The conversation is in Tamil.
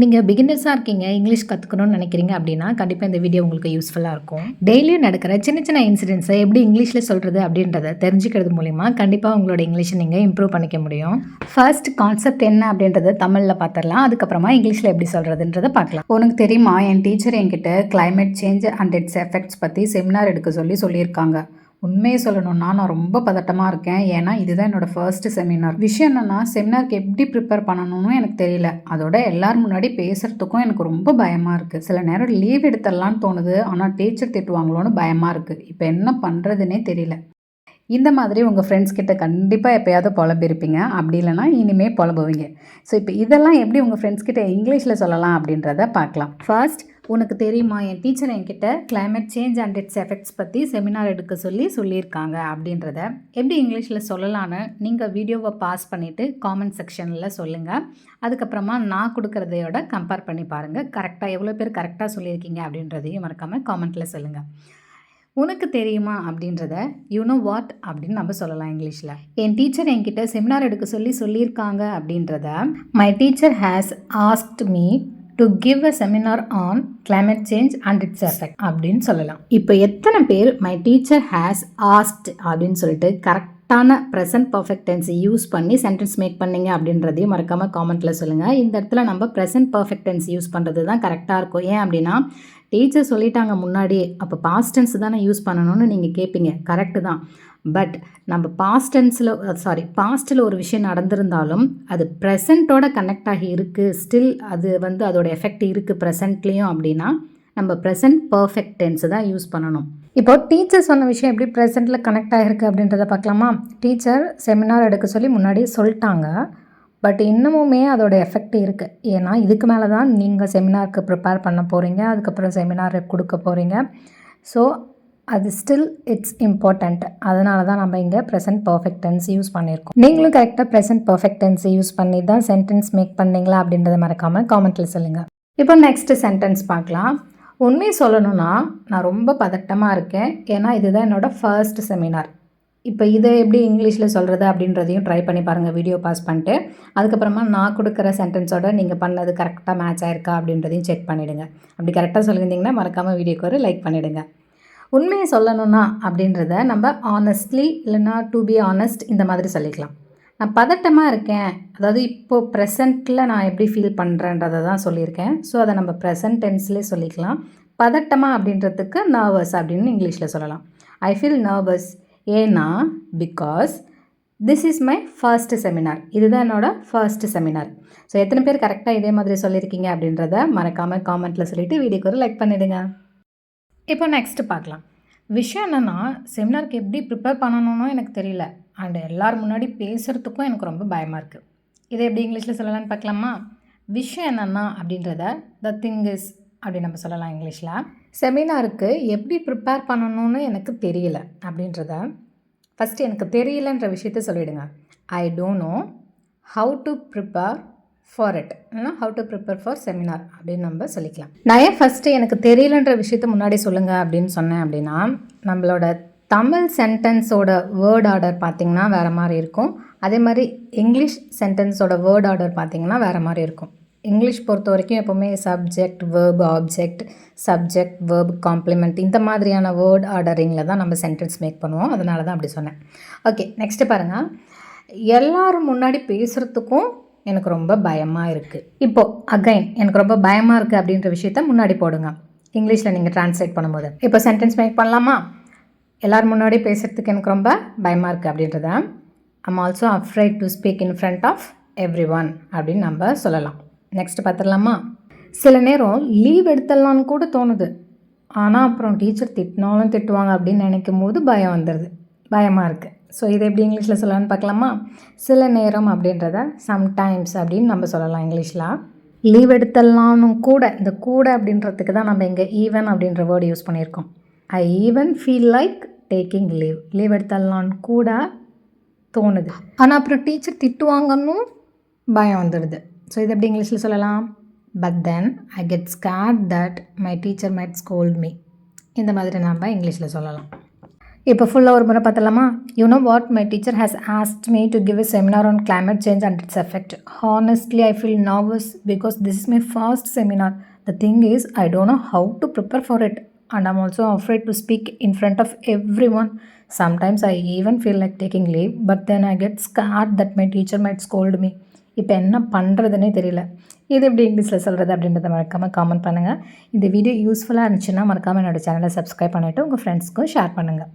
நீங்கள் பிகினர்ஸாக இருக்கீங்க இங்கிலீஷ் கற்றுக்கணும்னு நினைக்கிறீங்க அப்படின்னா கண்டிப்பாக இந்த வீடியோ உங்களுக்கு யூஸ்ஃபுல்லாக இருக்கும். டெய்லியும் நடக்கிற சின்ன சின்ன இன்சிடென்ட்ஸை எப்படி இங்கிலீஷில் சொல்கிறது அப்படின்றத தெரிஞ்சுக்கிறது மூலிமா கண்டிப்பாக உங்களோட இங்கிலீஷை நீங்கள் இம்ப்ரூவ் பண்ணிக்க முடியும். ஃபர்ஸ்ட் கான்செப்ட் என்ன அப்படின்றத தமிழில் பார்த்துடலாம் அதுக்கப்புறமா இங்கிலீஷில் எப்படி சொல்கிறதுன்றதை பார்க்கலாம் உனக்கு தெரியுமா என் டீச்சர் என்கிட்ட climate change and its effects பற்றி செமினார் எடுக்க சொல்லி சொல்லியிருக்காங்க. உண்மையை சொல்லணும்னா நான் ரொம்ப பதட்டமாக இருக்கேன். ஏன்னா இதுதான் என்னோடய ஃபர்ஸ்ட் செமினார் விஷயம் என்னென்னா செமினாருக்கு எப்படி ப்ரிப்பேர் பண்ணணும்னு எனக்கு தெரியல. அதோட எல்லார் முன்னாடி பேசுகிறதுக்கும் எனக்கு ரொம்ப பயமாக இருக்குது சில நேரம் லீவ் எடுத்துடலான்னு தோணுது. ஆனால் டீச்சர் திட்டுவாங்களோன்னு பயமாக இருக்குது இப்போ என்ன பண்ணுறதுனே தெரியல. இந்த மாதிரி உங்கள் ஃப்ரெண்ட்ஸ் கிட்ட கண்டிப்பாக எப்போயாவது புலம்பிருப்பீங்க அப்படி இல்லைன்னா இனிமேல் புலம்புவீங்க. ஸோ இப்போ இதெல்லாம் எப்படி உங்கள் ஃப்ரெண்ட்ஸ் கிட்ட இங்கிலீஷில் சொல்லலாம் அப்படின்றத பார்க்கலாம். ஃபர்ஸ்ட் உனக்கு தெரியுமா என் டீச்சர் என்கிட்ட climate change and its effects பற்றி செமினார் எடுக்க சொல்லி சொல்லியிருக்காங்க அப்படின்றத. எப்படி இங்கிலீஷில் சொல்லலான்னு நீங்கள் வீடியோவை பாஸ் பண்ணிவிட்டு காமெண்ட் செக்ஷனில் சொல்லுங்கள் அதுக்கப்புறமா நான் கொடுக்குறதையோட கம்பேர் பண்ணி பாருங்கள் கரெக்டாக எவ்வளோ பேர் கரெக்டாக சொல்லியிருக்கீங்க அப்படின்றதையும் மறக்காமல் காமெண்ட்டில் சொல்லுங்கள் உனக்கு தெரியுமா அப்படின்றத யூனோ வாட் அப்படின்னு நம்ம சொல்லலாம் இங்கிலீஷில். என் டீச்சர் என்கிட்ட செமினார் எடுக்க சொல்லி சொல்லியிருக்காங்க அப்படின்றத my teacher has asked me to give a seminar on climate change and its effect அப்படின்னு சொல்லலாம். இப்போ எத்தனை பேர் மை டீச்சர் ஹேஸ் ஆஸ்ட் அப்படின்னு சொல்லிட்டு கரெக்டான ப்ரெசன்ட் பர்ஃபெக்ட் யூஸ் பண்ணி சென்டென்ஸ் மேக் பண்ணீங்க அப்படின்றதையும் மறக்காமல் காமெண்ட்டில் சொல்லுங்கள் இந்த இடத்துல நம்ம ப்ரெசன்ட் பர்ஃபெக்ட் டென்ஸ் யூஸ் பண்ணுறது தான் கரெக்டாக இருக்கும். ஏன் அப்படின்னா டீச்சர் சொல்லிட்டாங்க முன்னாடியே அப்போ பாஸ்ட் டென்ஸ் தானே யூஸ் பண்ணணும்னு நீங்கள் கேட்பீங்க கரெக்டு தான். பட் நம்ம பாஸ்ட் டென்ஸில் சாரி பாஸ்ட்டில் ஒரு விஷயம் நடந்திருந்தாலும் அது ப்ரெசண்ட்டோட கனெக்ட் ஆகி இருக்குது ஸ்டில் அது வந்து அதோட எஃபெக்ட் இருக்குது ப்ரெசண்ட்லேயும் அப்படின்னா நம்ம ப்ரெசன்ட் பர்ஃபெக்ட் டென்ஸு தான் யூஸ் பண்ணணும். இப்போ டீச்சர் சொன்ன விஷயம் எப்படி ப்ரெசென்ட்டில் கனெக்ட் ஆகிருக்கு அப்படின்றத பார்க்கலாமா? டீச்சர் செமினார் எடுக்க சொல்லி முன்னாடி சொல்லிட்டாங்க. பட் இன்னமுமே அதோட எஃபெக்ட் இருக்குது ஏன்னா இதுக்கு மேலே தான் நீங்கள் செமினாருக்கு ப்ரிப்பேர் பண்ண போகிறீங்க அதுக்கப்புறம் செமினார் கொடுக்க போகிறீங்க ஸோ அது ஸ்டில் இட்ஸ் இம்பார்ட்டண்ட் அதனால தான் நம்ம இங்கே ப்ரெசன்ட் பர்ஃபெக்ட் டென்ஸ் யூஸ் பண்ணியிருக்கோம். நீங்களும் கரெக்டாக ப்ரெசன்ட் பர்ஃபெக்ட் டென்ஸ் யூஸ் பண்ணி தான் சென்டென்ஸ் மேக் பண்ணீங்களா அப்படின்றத மறக்காமல் காமெண்ட்டில் சொல்லுங்கள் இப்போ நெக்ஸ்ட் சென்டென்ஸ் பார்க்கலாம். உண்மையை சொல்லணும்னா நான் ரொம்ப பதட்டமாக இருக்கேன். ஏன்னா இதுதான் என்னோடய ஃபர்ஸ்ட் செமினார் இப்போ இதை எப்படி இங்கிலீஷில் சொல்கிறது அப்படின்றதையும் ட்ரை பண்ணி பாருங்கள் வீடியோ பாஸ் பண்ணிட்டு. அதுக்கப்புறமா நான் கொடுக்குற சென்டென்ஸோட நீங்கள் பண்ணது கரெக்டாக மேட்ச் ஆயிருக்கா அப்படின்றதையும் செக் பண்ணிவிடுங்க அப்படி கரெக்டாக சொல்லியிருந்தீங்கன்னா மறக்காமல் வீடியோக்கு ஒரு லைக் பண்ணிவிடுங்க உண்மையை சொல்லணும்னா அப்படின்றத நம்ம ஆனஸ்ட்லி இல்லைன்னா டு பி ஆனஸ்ட் இந்த மாதிரி சொல்லிக்கலாம். நான் பதட்டமாக இருக்கேன். அதாவது இப்போது ப்ரெசண்ட்டில் நான் எப்படி ஃபீல் பண்ணுறேன்றதை தான் சொல்லியிருக்கேன். ஸோ அதை நம்ம ப்ரெசன்ட் டென்ஸ்லேயே சொல்லிக்கலாம். பதட்டமாக அப்படின்றதுக்கு நர்வஸ் அப்படின்னு இங்கிலீஷில் சொல்லலாம். ஐ ஃபீல் நர்வஸ் ஏன்னா because this is my first seminar இதுதான் என்னோட ஃபர்ஸ்ட் செமினார் ஸோ எத்தனை பேர் கரெக்டாக இதே மாதிரி சொல்லியிருக்கீங்க அப்படின்றத மறக்காமல் காமெண்ட்டில் சொல்லிவிட்டு வீடியோக்கு ஒரு லைக் பண்ணிவிடுங்க இப்போ நெக்ஸ்ட் பார்க்கலாம். விஷயம் என்னென்னா செமினாருக்கு எப்படி ப்ரிப்பேர் பண்ணணும்னு எனக்கு தெரியல. அண்ட் எல்லார் முன்னாடி பேசுகிறதுக்கும் எனக்கு ரொம்ப பயமாக இருக்குது இதை எப்படி இங்கிலீஷில் சொல்லலாம்னு பார்க்கலாமா? விஷயம் என்னென்னா அப்படின்றத த திங் இஸ் அப்படி நம்ம சொல்லலாம் இங்கிலீஷில். செமினாருக்கு எப்படி ப்ரிப்பேர் பண்ணணும்னு எனக்கு தெரியல அப்படின்றத ஃபஸ்ட்டு எனக்கு தெரியலன்ற விஷயத்த சொல்லிவிடுங்க I don't know how to prepare for it ஏன்னா how to prepare for seminar அப்படின்னு நம்ம சொல்லிக்கலாம். நான் ஏன் ஃபஸ்ட்டு எனக்கு தெரியலன்ற விஷயத்த முன்னாடி சொல்லுங்கள் அப்படின்னு சொன்னேன் அப்படின்னா நம்மளோட தமிழ் சென்டென்ஸோட வேர்ட் ஆர்டர் பார்த்திங்கன்னா வேறு மாதிரி இருக்கும். அதே மாதிரி இங்கிலீஷ் சென்டென்ஸோட வேர்ட் ஆர்டர் பார்த்திங்கன்னா வேறு மாதிரி இருக்கும். இங்கிலீஷ் பொறுத்த வரைக்கும் எப்போவுமே subject verb object subject verb complement இந்த மாதிரியான வேர்ட் ஆர்டரிங்கில் தான் நம்ம சென்டென்ஸ் மேக் பண்ணுவோம். அதனால தான் அப்படி சொன்னேன். ஓகே நெக்ஸ்ட்டு பாருங்கள் எல்லோரும் முன்னாடி பேசுகிறதுக்கும் எனக்கு ரொம்ப பயமாக இருக்குது இப்போது அகைன் எனக்கு ரொம்ப பயமாக இருக்குது அப்படின்ற விஷயத்த முன்னாடி போடுங்க. இங்கிலீஷில் நீங்கள் ட்ரான்ஸ்லேட் பண்ணும்போது. இப்போ சென்டென்ஸ் மேக் பண்ணலாமா? எல்லோரும் முன்னாடி பேசுகிறதுக்கு எனக்கு ரொம்ப பயமாக இருக்குது அப்படின்றத I'm also afraid to speak in front of everyone அப்படின்னு நம்ம சொல்லலாம். நெக்ஸ்ட் பார்த்துடலாமா? சில நேரம் லீவ் எடுத்துடலான்னு கூட தோணுது. ஆனால் அப்புறம் டீச்சர் திட்டினாலும் திட்டுவாங்க அப்படின்னு நினைக்கும் போது பயம் வந்துடுது பயமாக இருக்குது ஸோ இதை எப்படி இங்கிலீஷில் சொல்லலாம்னு பார்க்கலாமா? சில நேரம் அப்படின்றத சம்டைம்ஸ் அப்படின்னு நம்ம சொல்லலாம் இங்கிலீஷில். லீவ் எடுத்தலாம்னு கூட இந்த கூட அப்படின்றதுக்கு தான் நம்ம இங்கே ஈவன் அப்படின்ற வேர்டு யூஸ் பண்ணியிருக்கோம். I even feel like taking leave leave எடுத்துடலான்னு கூட தோணுது. ஆனால் அப்புறம் டீச்சர் திட்டுவாங்கன்னு பயம் வந்துடுது. ஸோ இது எப்படி இங்கிலீஷில் சொல்லலாம்? But then I get scared that my teacher might scold me இந்த மாதிரி நம்ம இங்கிலீஷில் சொல்லலாம். இப்போ ஃபுல்லாக ஒரு முறை பார்த்தலாமா you what my teacher has asked me to give a seminar on climate change and its effect honestly I feel nervous because this is my first seminar the thing is I don't know how to prepare for it and I'm also afraid to speak in front of everyone sometimes I even feel like taking leave but then I get scared that my teacher might scold me இப்போ என்ன பண்ணுறதுனே தெரியல. இது எப்படி இங்கிலீஷில் சொல்கிறது அப்படின்றத மறக்காமல் காமெண்ட் பண்ணுங்கள் இந்த வீடியோ யூஸ்ஃபுல்லாக இருந்துச்சுன்னா மறக்காமல் என்னோட சேனலை சப்ஸ்கிரைப் பண்ணிவிட்டு உங்கள் ஃப்ரெண்ட்ஸ்க்கும் ஷேர் பண்ணுங்கள்